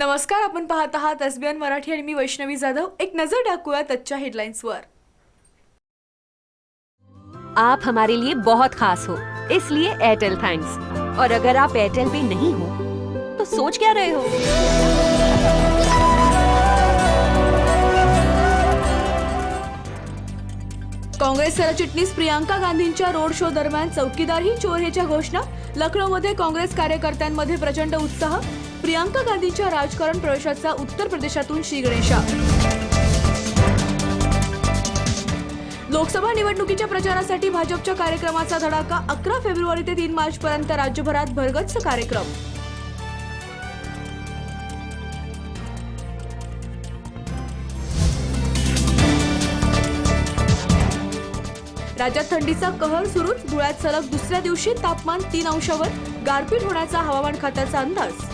नमस्कार आपण पाहत आहात एसबीएन मराठी आणि मी वैष्णवी जाधव. एक नजर टाकूया आजच्या हेडलाईन्सवर. आप हमारे लिए बहुत खास हो इसलिए एयरटेल थैंक्स और अगर आप एयरटेल पे नहीं हो तो सोच क्या रहे हो? काँग्रेस सरचिटणीस प्रियांका गांधींच्या रोड शो दरम्यान चौकीदार ही चोर ह्याच्या घोषणा. लखनौमध्ये काँग्रेस कार्यकर्त्यांमध्ये प्रचंड उत्साह. प्रियांका गांधींच्या राजकारण प्रवेशाचा उत्तर प्रदेशातून श्री लोकसभा निवडणुकीच्या प्रचारासाठी भाजपच्या कार्यक्रमाचा धडाका अकरा फेब्रुवारी ते तीन मार्च पर्यंत राज्यभरात भरगच्च कार्यक्रम. राज्यात थंडीचा कहर सुरूच धुळ्यात सलग दुसऱ्या दिवशी तापमान तीन अंशावर गारपीट होण्याचा हवामान खात्याचा अंदाज.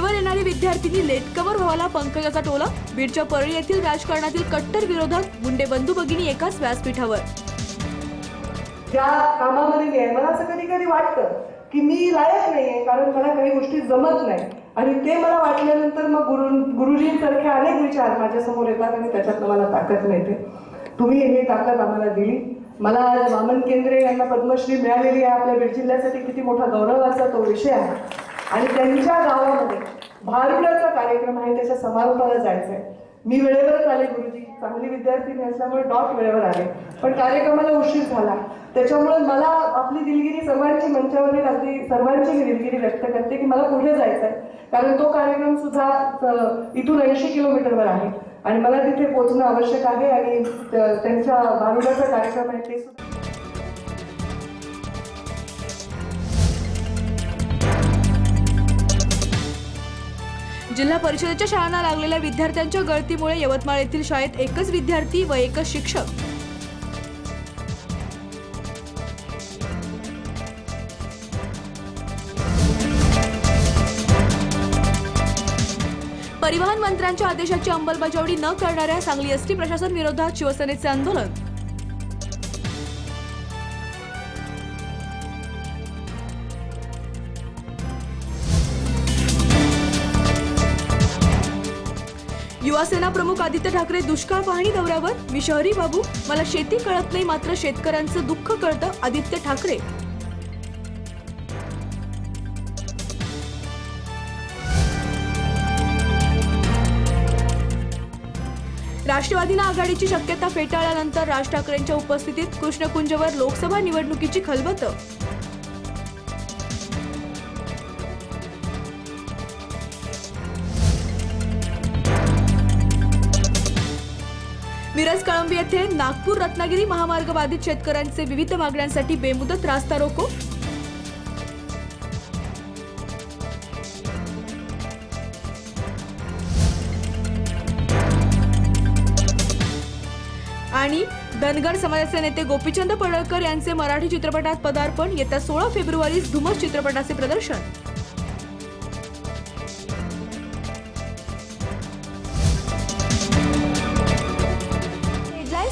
वेळेवर येणारी विद्यार्थिनी लेटकवर व्हावाला पंकजाचा टोला. बीडच्या परळी येथील राजकारणातील कट्टर विरोधात मुंडे बंधू भगिनी एकाच व्यासपीठावर. ज्या कामामध्ये मी आहे. मला असं कधी कधी वाटतं की मी लायक नाहीये कारण मला काही गोष्टी जमत नाही. आणि ते मला वाटल्यानंतर मग गुरु गुरुजींसारखे अनेक विचार माझ्यासमोर येतात आणि त्याच्यातनं मला ताकद मिळते. तुम्ही हे ताकद आम्हाला दिली. मला वामन केंद्रे यांना पद्मश्री मिळालेली आहे. आपल्या बीड जिल्ह्यासाठी किती मोठा गौरवाचा तो विषय आहे. आणि त्यांच्या गावामध्ये भारुडाचा कार्यक्रम आहे त्याच्या समारोपाला जायचं आहे मी वेळेवरच आले गुरुजी. चांगली विद्यार्थी असल्यामुळे डॉट वेळेवर आले. पण कार्यक्रमाला उशीर झाला. त्याच्यामुळे मला आपली दिलगिरी सर्वांची मंचावरील अगदी सर्वांची मी दिलगिरी व्यक्त करते की मला पुढे जायचं आहे कारण तो कार्यक्रम सुद्धा इथून ऐंशी किलोमीटरवर आहे. आणि मला तिथे पोहोचणं आवश्यक आहे आणि त्यांच्या भारुडाचा कार्यक्रम आहे ते सुद्धा जिल्हा परिषदेच्या शाळांना लागलेल्या विद्यार्थ्यांच्या गळतीमुळे यवतमाळ येथील शाळेत एकच विद्यार्थी व एकच शिक्षक. परिवहन मंत्र्यांच्या आदेशाची अंमलबजावणी न करणाऱ्या सांगली एसटी प्रशासन विरोधात शिवसेनेचे आंदोलन. शिवसेना प्रमुख आदित्य ठाकरे दुष्काळ पाहणी दौऱ्यावर? मी शहरी बाबू मला शेती कळत नाही मात्र शेतकऱ्यांचं दुःख कळतं आदित्य ठाकरे. राष्ट्रवादीनं आघाडीची शक्यता फेटाळल्यानंतर राज ठाकरेंच्या उपस्थितीत कृष्णकुंजवर लोकसभा निवडणुकीची खलबत? मिरज कळंबी येथे नागपूर रत्नागिरी महामार्ग बाधित शेतकऱ्यांचे विविध मागण्यांसाठी बेमुदत रास्ता रोको. आणि धनगर समाजाचे नेते गोपीचंद पडळकर यांचे मराठी चित्रपटात पदार्पण येत्या सोळा फेब्रुवारी धुमस चित्रपटाचे प्रदर्शन.